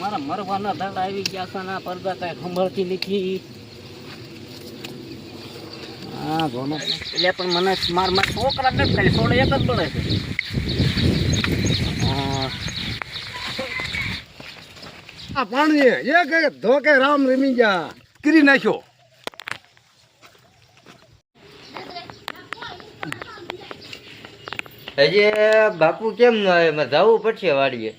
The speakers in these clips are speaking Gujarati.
મારા મરવાના દાડા આવી ગયા છે ના પડદા કાંઈ સંભળતી નથી. હા જોને. એટલે પણ મને માર માર છોકરા નથી ખાલી સોળે એક જ પડે છે. હા, આ પાણી એક ધોકે રામ રમી ગયા. કરી નાખ્યો. હજી બાપુ કેમ ન આવે? મારે જવું પડશે વાડીએ.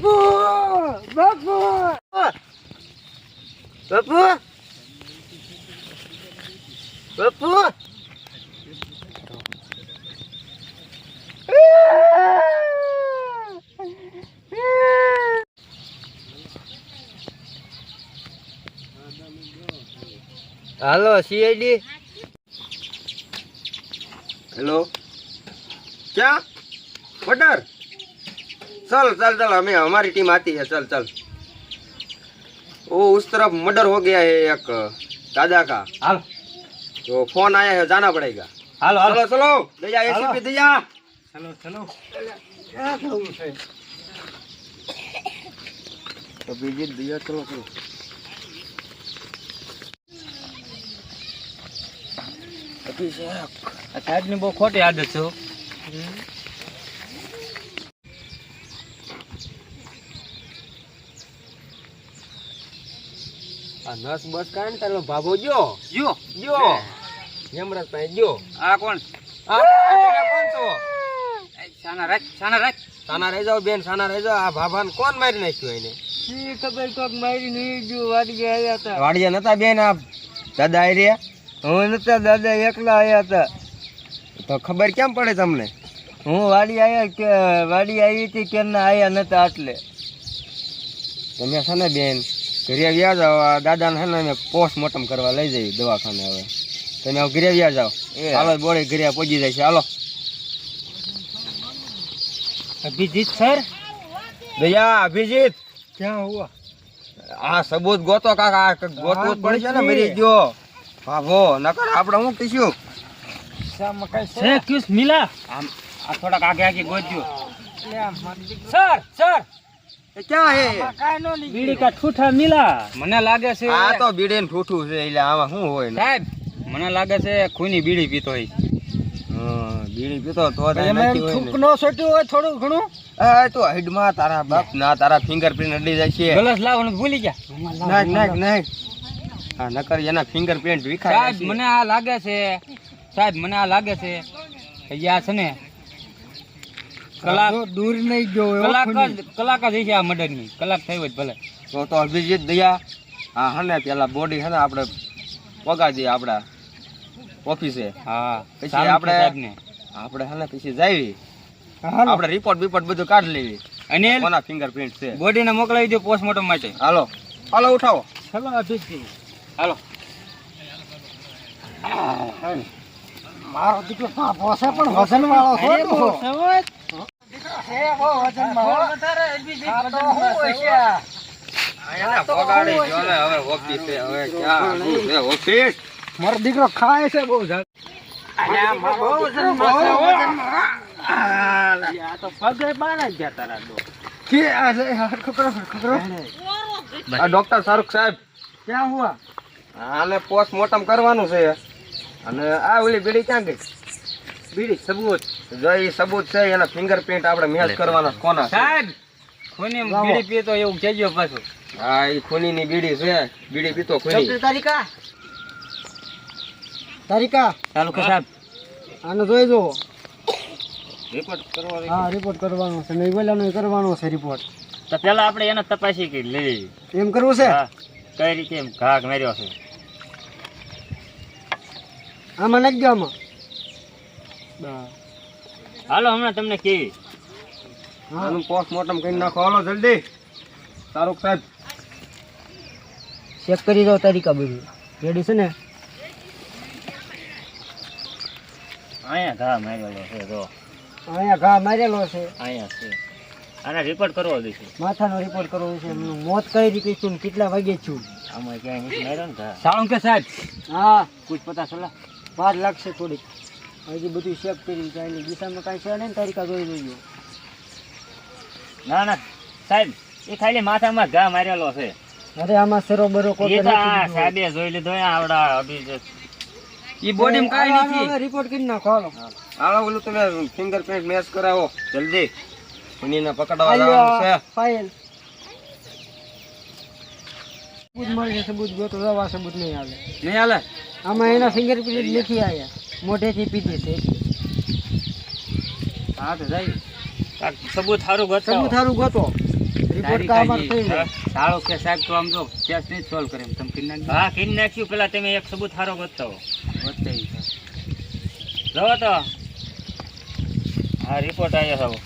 Bapu! Bapu! Bapu! Bapu! Halo, si Edi. Halo. Cak, benar. चल चल चल हमें हमारी टीम आती है चल चल वो उस तरफ मर्डर हो गया है एक दादा का હાલ तो फोन आया है जाना पड़ेगा હાલો હાલો चलो चलो दया एसीपी दया ચલો ચલો क्या कहूँ से तो बीजी दिया चलो चलो આ સાહેબની બહુ ખોટી આદત છે આ નસ બસ કાંઈ ને તારો ભાભો જો જો જો યમરાજ ભાઈ જો આ કોણ? આ કોણ છો? સાના રાખ સાના રાખ સાના રહી જાઓ બેન સાના રહી જાઓ આ ભાભાને કોણ મારી નાખ્યું એને? શી ખબર કોક મારી નહીં જો આવ્યા હતા. વાડિયા નતા બેન આ દાદા આવી રહ્યા? હું નતા દાદા એકલા આવ્યા હતા. તો ખબર કેમ પડે તમને? હું વાડી આવ્યા કે વાડી આવી હતી કેમના ના આવ્યા નતા એટલે તમે છે ને બેન ઘરે વ્યા જાવ આ દાદાને હે ને પોસ્ટમોર્ટમ કરવા લઈ જઈએ દવાખાને હવે. તમે હવે ઘરે વ્યા જાવ એ. હાલો બોડે ઘરે પહોંચી જાય છે. હાલો. અભિજીત સર? દયા અભિજીત. ક્યાં હુઆ આ સબૂત ગોતો કાકા ગોતવું જ પડશે ને મરી ગયો. ભાભો નકર આપણે હું કહીશું છે? કિસ મિલા. આમ આ થોડાક આગે આગે ગોતજો. Sir sir. ક્યાં હે? બીડી કા ઠૂઠા મિલા? મને લાગે છે આ તો બીડે ઠૂઠું છે એટલે આમાં શું હોય? ને સાહેબ મને લાગે છે ખૂની બીડી પીતો હોય. બીડી પીતો તો થાય નાખી હોય સોટ્યું હોય થોડું ઘણું? આ તો હેડમાં તારા બાપ ના તારા ફિંગરપ્રિન્ટ અડી જાય છે. ગલસ લાવવાનું ભૂલી ગયા. નાખ નાખ નાખ. હા નકર એના ફિંગરપ્રિન્ટ વિખાય સાહેબ મને આ લાગે છે સાહેબ મને આ લાગે છે યા છે ને કલાક દૂર નહીં જો કલાક જ કલાક જ છે આ મર્ડરની કલાક થયો જ ભલે. તો તો અભિજીત દયા હા હને પેલા બોડી હે ને આપણે પગા દઈએ આપડા ઓફિસે. હા પછી આપણે- આપણે હે ને પછી જાવી. આપણે રિપોર્ટ બિપોર્ટ બધું કાઢી લેવી. અને કોના ફિંગરપ્રિન્ટ છે? બોડીને મોકલાવી દો પોસ્ટમોર્ટમ માટે. હાલો. હાલો ઉઠાવો. ચલો અભિજીત. હાલો. મારો દીકરો પાપો છે પણ વજન વાળો મારો દીકરો ખાય છે બહુ આ તો પગે બાણા ગયા તારા તો આ ડોક્ટર શાહરુખ સાહેબ. ક્યાં હુઆ? આને પોસ્ટમોર્ટમ કરવાનું છે. અને આ ઓલી બીડી ક્યાં ગઈ? બીડી સબૂત. જો એ સબૂત છે એના ફિંગરપ્રિન્ટ આપણે મેચ કરવાના કોના સાહેબ ખૂની બીડી પીતો એવું કહેજો પાછું. હા એ ખૂનીની બીડી છે. બીડી પીતો ખૂની. તારીકા તારીકા ચાલુ કે સાહેબ. આને જોઈ જો રિપોર્ટ કરવાનો હા રિપોર્ટ કરવાનો છે. નહીં બોલાનો કરવાનો છે રિપોર્ટ તો પેલા આપણે એને તપાસી કે લેવી એમ કરવું છે? કઈ રીતે એમ ઘાક માર્યો છે? આમાં નથી ગયો આમાં. હાલો હમણાં તમને કેવી આનું પોસ્ટમોર્ટમ કરી નાખો. હાલો જલ્દી. શાહરુખ સાહેબ. ચેક કરી દો તરીકા બધું. રેડી છે ને? અહીંયા ઘા મારેલો છે જો. અહીંયા ઘા મારેલો છે. અહીંયા છે. આને રિપોર્ટ કરવો દઈશું માથાનો રિપોર્ટ કરવો છે. એમનું મોત કઈ રીતે છું કેટલા વાગે છું? આમાં ક્યાંય નથી માર્યો ને ઘા? સાળું કે સાહેબ. હા. કુછ પતા ચલા લાખ છે થોડીક. હજી બધું ચેક કરી કાંઈ દિશામાં કાંઈ છે નહીં તારીખા જોઈ લઈએ ના ના. સાહેબ એ ખાલી માથામાં ઘા મારેલો છે. અરે આમાં સરો બરો એ તો આ સાહેબે જોઈ લીધો આવડા અભી ઈ બોડી માં કાંઈ નથી. રિપોર્ટ કરી નાખો હાલો. હાલો ઓલું તમે ફિંગરપ્રિન્ટ મેચ કરાવો. જલ્દી. એને પકડવા જવાનું છે. ફાઇલ સબૂત મળશે સબૂત ગોતો દવા સબૂત નહીં આવે નહીં આવે આમાં એના ફિંગરપ્રિન્ટ લખી આવ્યા. મોઢેથી પીધી છે. હા તો જાય સબૂત સારું સબૂત બતાવો સારું ગોતો રિપોર્ટ થઈ કે સાહેબ તો આમ જો કેસ નહીં સોલ્વ કરે એમ. તમે કિન્ના હા કિન નાખ્યું પેલા તમે એક સબૂત સારો ગતો વચ્ચે જો તો. હા રિપોર્ટ આવ્યો હવે.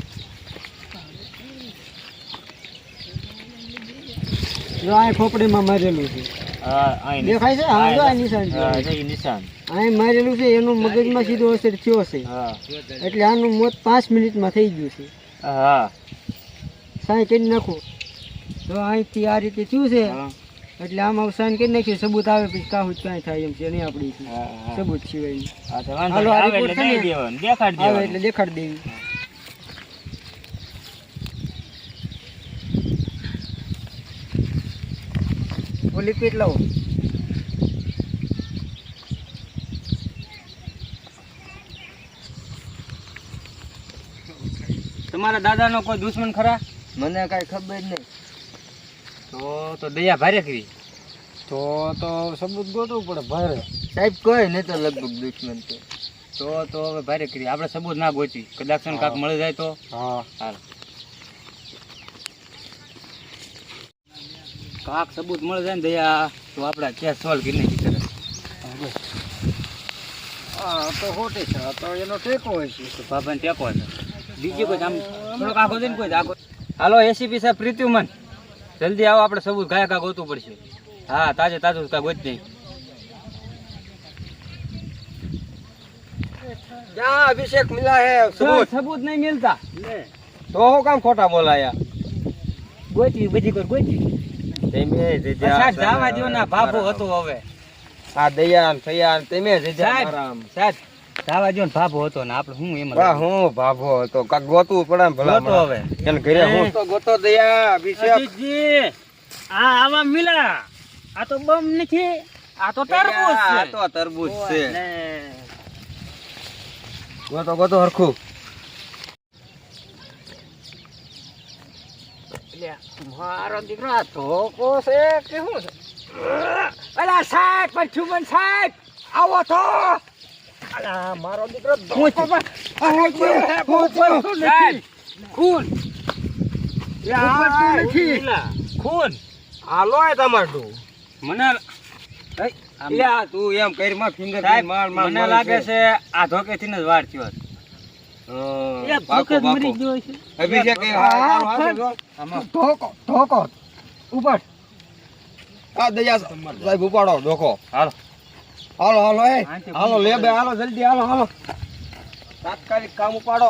જો આ ખોપડીમાં મારેલું છે. હા અહીં દેખાય છે? હા જો આ નિશાન. છે. હા, નિશાન. અહીં મારેલું છે એનું મગજમાં સીધો અસર થયો છે એટલે આનું મોત પાંચ મિનિટમાં થઈ ગયું છે. હા. સાંઈ કરી નાખો. તો અહીંથી આ રીતે થયું છે એટલે આમાં અવસાન કરી નાખ્યું સબૂત આવે પછી કાહું કાંઈ થાય એમ છે નહીં આપણી. સબૂત સિવાય. હાલો, આ છે ને? એટલે દેખાડી દેવી. ઓલી પીટ લાવો. તમારા દાદાનો કોઈ દુશ્મન ખરા? મને કાંઈ ખબર નહીં. તો તો દયા ભારે કરી. તો તો સબૂત ગોતવું પડે ભારે. સાહેબ કોઈ નહીં તો લગભગ દુશ્મન તો તો તો હવે ભારે કરી. આપણે સબૂત ના ગોચી કદાચ કાંક મળી જાય તો. હા. હાલ. કાંક સબૂત મળી જાય ને દયા તો આપણા કેસ સોલ્વ કરી નાખી કરે તો ખોટી છે. તો એનો ટેકો હોય છે. બાબાને ટેકો છે બીજું કોઈ આમ થોડોક આખો દઈને કોઈ આખો હાલો એસીપી સાહેબ પ્રીત્યુમન જલ્દી આવો આપણે સબૂત ગાયા કા ગોતવું પડશે. હા તાજે તાજું કા ગોત નહીં. અભિષેક મિલા હે સબૂત. સબૂત નહીં મિલતા. તો હું કામ ખોટા બોલાયા? ગોચવી બધી કર ગોચવી જે જાવા દ્યો ના બાપુ હતો હવે. આ દયા થયા તમે સાહેબ સાહેબ જવા દ્યો ને બાપુ હતો ને આપણે હું એમ વાહ હું ભાભો હતો. કાક ગોતવું પડે ને ભલા ગોતો હવે. એને ઘરે હું તો ગોતો દયા અભિષેક. આ આવા મિલા. આ તો બમ નથી આ તો તરબૂચ છે. આ તો તરબૂચ છે. ગોતો ગોતો હરખું. મારો દીકરો આ ધોકો છે કે શું છે? અલા સાહેબ પરચુમન સાહેબ આવો તો. અલા મારો દીકરો ધોકો પર અરે સાહેબ ખૂન. ખૂન. હાલો એ તમારું મને લ્યા તું એમ કરી માં ફિંગર માર માર મને લાગે છે. આ ધોકેથી જ વાર થયો ધોકો ધોકો. ઉપર. આ દયા સાહેબ ઉપાડો ડોકો હાલો. હાલો હાલો એ. હાલો લે બે હાલો જલ્દી હાલો હાલો. તાત્કાલિક કામ ઉપાડો.